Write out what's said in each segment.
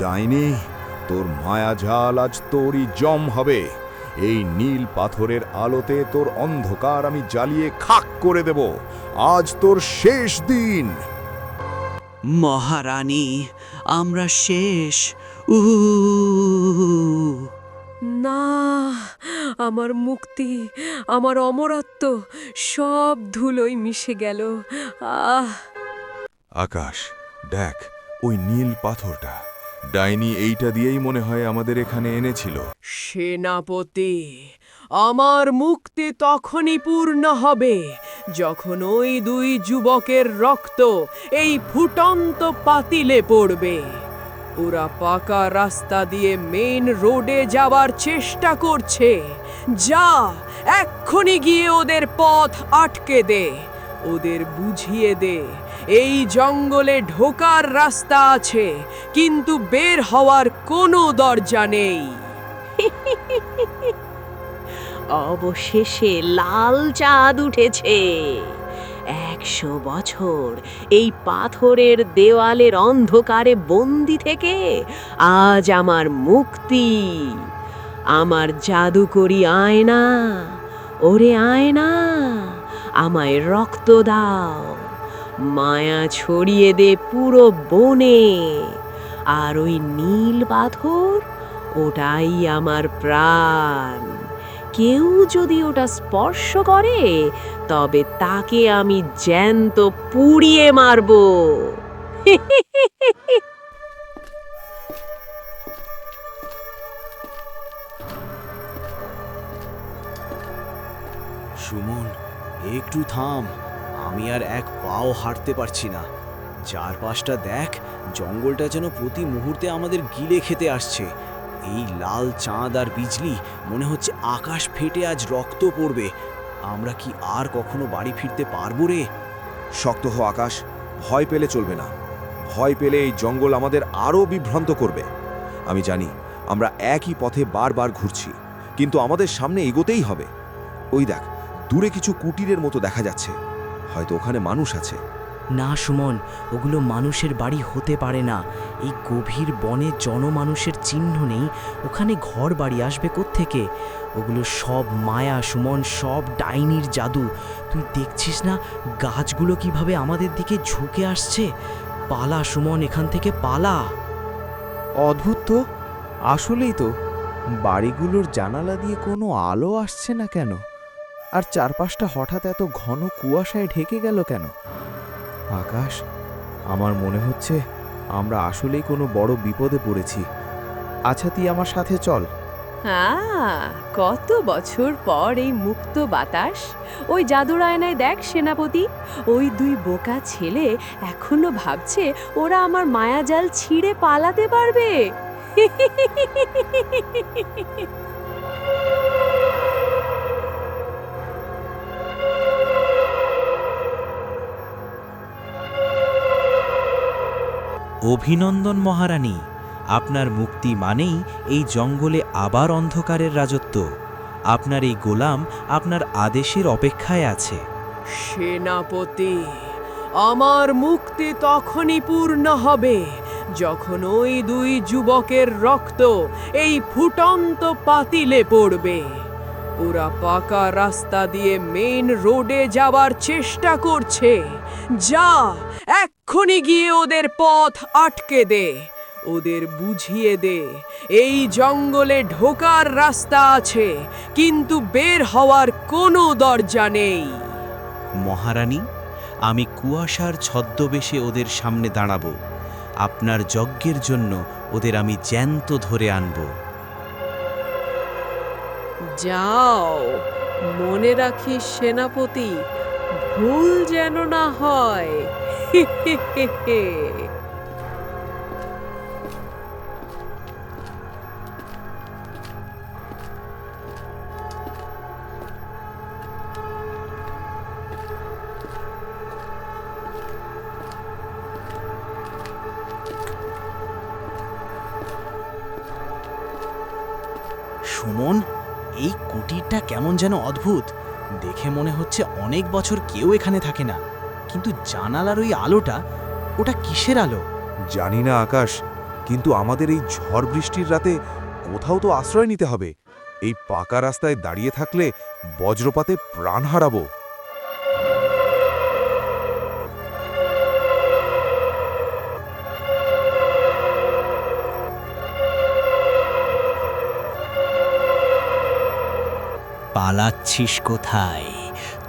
ডাইনি তোর মায়াজাল আজ তোরই জম হবে। এই নীল পাথরের আলোতে তোর অন্ধকার আমি জ্বালিয়ে খাক করে দেব। আজ তোর শেষ দিন। মহারানী আমরা শেষ। উ না আমার মুক্তি আমার অমরত্ব সব ধুলোয় মিশে গেল। আহ! আকাশ দেখ ওই নীল পাথরটা। ডাইনি এইটা দিয়েই মনে হয় আমাদের এখানে এনেছিল। সেনাপতি, আমার মুক্তি তখনই পূর্ণ হবে যখন ওই দুই যুবকের রক্ত এই ফুটন্ত পাতিলে পড়বে। ওরা পাকা রাস্তা দিয়ে মেইন রোডে যাবার চেষ্টা করছে। যা, এক্ষুনি গিয়ে ওদের পথ আটকে দে। ওদের বুঝিয়ে দে। এই জঙ্গলে ঢোকার রাস্তা আছে, কিন্তু বের হওয়ার কোনো দরজা নেই। অবশেষে লাল চাঁদ উঠেছে। একশো বছর এই পাথরের দেওয়ালের অন্ধকারে বন্দি থেকে আজ আমার মুক্তি। আমার জাদুকরি আয়না, ওরে আয়না। আমায় রক্ত দাও। মায়া ছড়িয়ে দে পুরো বনে। আর ওই নীল পাথর, ওটাই আমার প্রাণ। কেউ যদি ওটা স্পর্শ করে, তবে তাকে আমি জ্যান্ত পুড়িয়ে মারব। সুমন একটু থাম, আমি আর এক পাও হাঁটতে পারছি না। চারপাশটা দেখ, জঙ্গলটা যেন প্রতি মুহূর্তে আমাদের গিলে খেতে আসছে। এই লাল চাঁদ আর বিজলি, মনে হচ্ছে আকাশ ফেটে আজ রক্ত পড়বে। আমরা কি আর কখনো বাড়ি ফিরতে পারব রে? শক্ত হো আকাশ, ভয় পেলে চলবে না। ভয় পেলে এই জঙ্গল আমাদের আরও বিভ্রান্ত করবে। আমি জানি, আমরা একই পথে বারবার ঘুরছি, কিন্তু আমাদের সামনে এগোতেই হবে। ওই দেখ দূরে কিছু কুটিরের মতো দেখা যাচ্ছে। হয়তো ওখানে মানুষ আছে। না সুমন ওগুলো মানুষের বাড়ি হতে পারে না। এই গভীর বনে জনমানুষের চিহ্ন নেই। ওখানে ঘর বাড়ি আসবে থেকে ওগুলো সব মায়া সুমন সব ডাইনির জাদু। তুই দেখছিস না গাছগুলো কীভাবে আমাদের দিকে ঝুঁকে আসছে? পালা সুমন এখান থেকে পালা। অদ্ভুত তো। আসলেই তো বাড়িগুলোর জানালা দিয়ে কোনো আলো আসছে না কেন? আর চারপাশটা হঠাৎ এত ঘন কুয়াশায় ঢেকে গেল কেন? আকাশ, আমার মনে হচ্ছে আমরা আসলেই কোনো বড় বিপদে পড়েছি। আচ্ছা তুই আমার সাথে চল। কত বছর পর এই মুক্ত বাতাস। ওই জাদুর আয়নায় দেখ, সেনাপতি। ওই দুই বোকা ছেলে এখনও ভাবছে ওরা আমার মায়াজাল ছিঁড়ে পালাতে পারবে। অভিনন্দন মহারানী। আপনার মুক্তি মানেই এই জঙ্গলে আবার অন্ধকারের রাজত্ব। আপনার এই গোলাম আপনার আদেশের অপেক্ষায় আছে। সেনাপতি, আমার মুক্তি তখনই পূর্ণ হবে যখন ওই দুই যুবকের রক্ত এই ফুটন্ত পাতিলে পড়বে। ওরা পাকা রাস্তা দিয়ে মেইন রোডে যাবার চেষ্টা করছে। যা এক্ষুনি গিয়ে ওদের পথ আটকে দে ওদের বুঝিয়ে দে। এই জঙ্গলে ঢোকার রাস্তা আছে কিন্তু বের হওয়ার কোনো দরজা নেই। মহারানী আমি কুয়াশার ছদ্মবেশে ওদের সামনে দাঁড়াব। আপনার যজ্ঞের জন্য ওদের আমি জ্যান্ত ধরে আনব। যাও মনে রাখিস সেনাপতি ভুল যেন না হয়। সুমন, এই কুটিরটা কেমন যেন অদ্ভুত। দেখে মনে হচ্ছে অনেক বছর কেউ এখানে থাকে না। কিন্তু জানালার ওই আলোটা ওটা কিসের আলো? জানি না আকাশ কিন্তু আমাদের এই ঝড় বৃষ্টির রাতে কোথাও তো আশ্রয় নিতে হবে। এই পাকা রাস্তায় দাঁড়িয়ে থাকলে বজ্রপাতে প্রাণ হারাবো। পালাচ্ছিস কোথায়?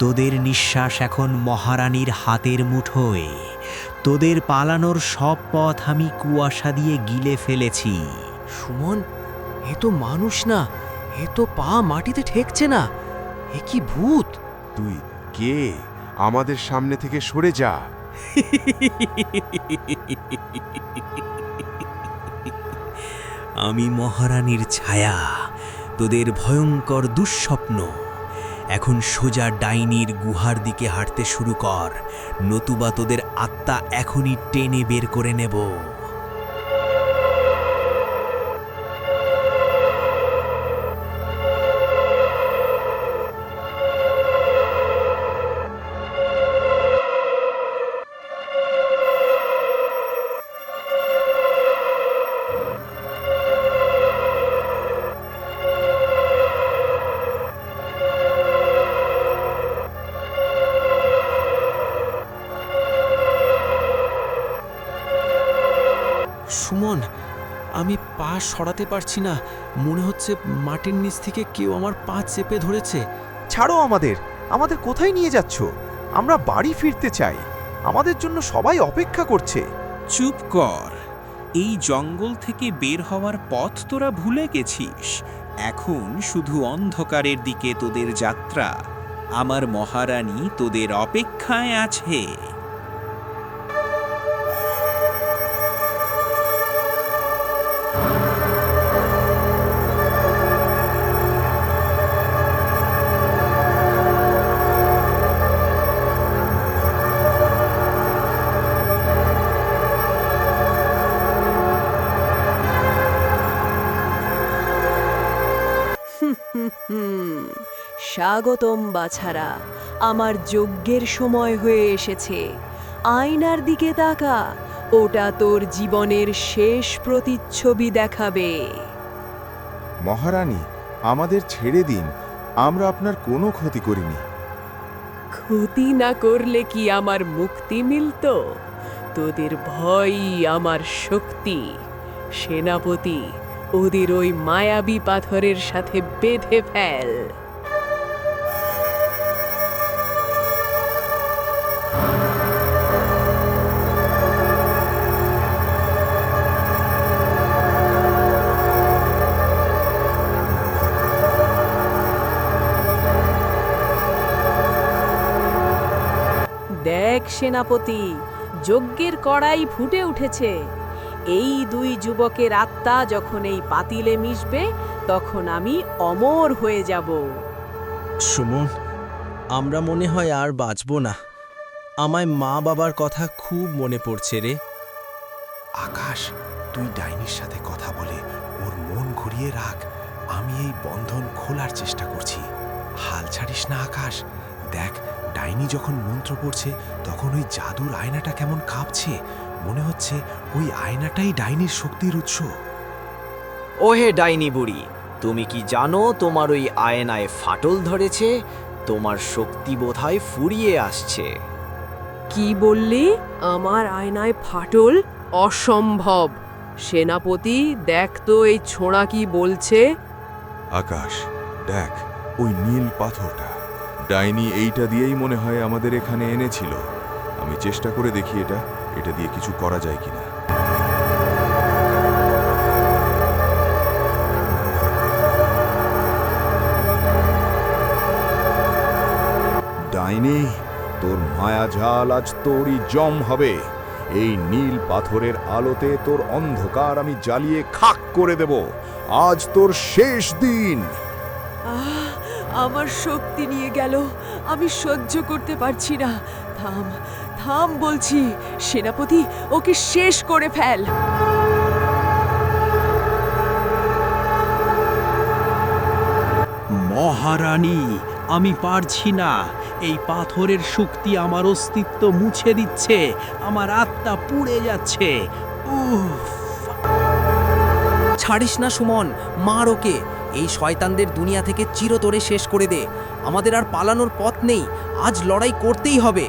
তোদের নিঃশ্বাস এখন মহারানীর হাতের মুঠোয়। তোদের পালানোর সব পথ আমি কুয়াশা দিয়ে গিলে ফেলেছি। সুমন এ তো মানুষ না এ তো পা মাটিতে ঠেকছে না এ কি ভূত? তুই কে? আমাদের সামনে থেকে সরে যা। আমি মহারানীর ছায়া তোদের ভয়ঙ্কর দুঃস্বপ্ন। এখন সোজা ডাইনির গুহার দিকে হাঁটতে শুরু কর। নতুবা তোদের আত্মা এখনই টেনে বের করে নেব। সুমন আমি পা সরাতে পারছি না। মনে হচ্ছে মাটির নিচ থেকে কেউ আমার পা চেপে ধরেছে। ছাড়ো আমাদের আমাদের কোথায় নিয়ে যাচ্ছ? আমরা বাড়ি ফিরতে চাই। আমাদের জন্য সবাই অপেক্ষা করছে। চুপ কর। এই জঙ্গল থেকে বের হওয়ার পথ তোরা ভুলে গেছিস। এখন শুধু অন্ধকারের দিকে তোদের যাত্রা। আমার মহারানী তোদের অপেক্ষায় আছে। স্বাগতম বাছারা। আমার যজ্ঞের সময় হয়ে এসেছে। আয়নার দিকে তাকা ওটা তোর জীবনের শেষ প্রতিচ্ছবি দেখাবে। মহারানী আমাদের ছেড়ে দিন আমরা আপনার কোনো ক্ষতি করিনি। ক্ষতি না করলে কি আমার মুক্তি মিলত? তোদের ভয়ই আমার শক্তি। সেনাপতি ওদের ওই মায়াবী পাথরের সাথে বেঁধে ফেল। দেখ সেনাপতি যজ্ঞের কড়াই ফুটে উঠেছে। এই দুই যুবকের আত্মা যখন এই পাতিলে মিশবে তখন আমি অমর হয়ে যাব। সুমন আমরা মনে হয় আর বাঁচব না। আমায় মা বাবার কথা খুব মনে পড়ছে রে। আকাশ তুই ডাইনির সাথে কথা বলে ওর মন ঘুরিয়ে রাখ। আমি এই বন্ধন খোলার চেষ্টা করছি। হাল ছাড়িস না আকাশ। দেখ ডাইনি যখন মন্ত্র পড়ছে তখন ওই জাদুর আয়নাটা কেমন কাঁপছে। মনে হচ্ছে ওই আয়নাটাই ডাইনির শক্তির উৎস। ওহে ডাইনি বুড়ি তুমি কি জানো তোমার ওই আয়নায় ফাটল ধরেছে? তোমার শক্তি বোধহয় ফুরিয়ে আসছে। কি বললি? আমার আয়নায় ফাটল? অসম্ভব। সেনাপতি দেখ তো এই ছোঁড়া কি বলছে। আকাশ দেখ ওই নীল পাথরটা। ডাইনি এইটা দিয়েই মনে হয় আমাদের এখানে এনেছিল। আমি চেষ্টা করে দেখি এটা এটা দিয়ে কিছু করা যায় কিনা। ডাইনি তোর মায়াজাল আজ তোরই জম হবে। এই নীল পাথরের আলোতে তোর অন্ধকার আমি জ্বালিয়ে খাক করে দেব। আজ তোর শেষ দিন। আহ, আমার শক্তি নিয়ে গেল। আমি সহ্য করতে পারছি না। থাম থাম বলছি সেনাপতি ওকে শেষ করে ফেল। মহারানী আমি পারছি না। এই পাথরের শক্তি আমার অস্তিত্ব মুছে দিচ্ছে। আমার আত্মা পুড়ে যাচ্ছে। উফ। ছাড়িস না সুমন মার ওকে। এই শয়তানদের দুনিয়া থেকে চিরতরে শেষ করে দে। আমাদের আর পালানোর পথ নেই। আজ লড়াই করতেই হবে।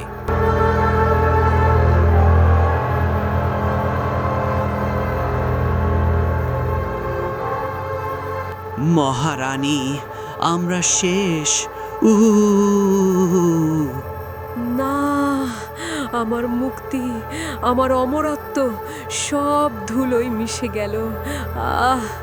মহারানী আমরা শেষ। উ না আমার মুক্তি আমার অমরত্ব সব ধুলোয় মিশে গেল। আহ!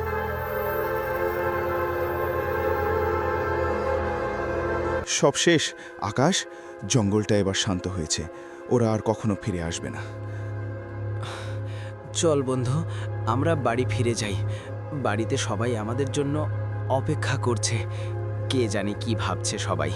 সব শেষ আকাশ জঙ্গলটা এবার শান্ত হয়েছে। ওরা আর কখনো ফিরে আসবে না। চল বন্ধু, আমরা বাড়ি ফিরে যাই। বাড়িতে সবাই আমাদের জন্য অপেক্ষা করছে। কে জানে কি ভাবছে সবাই।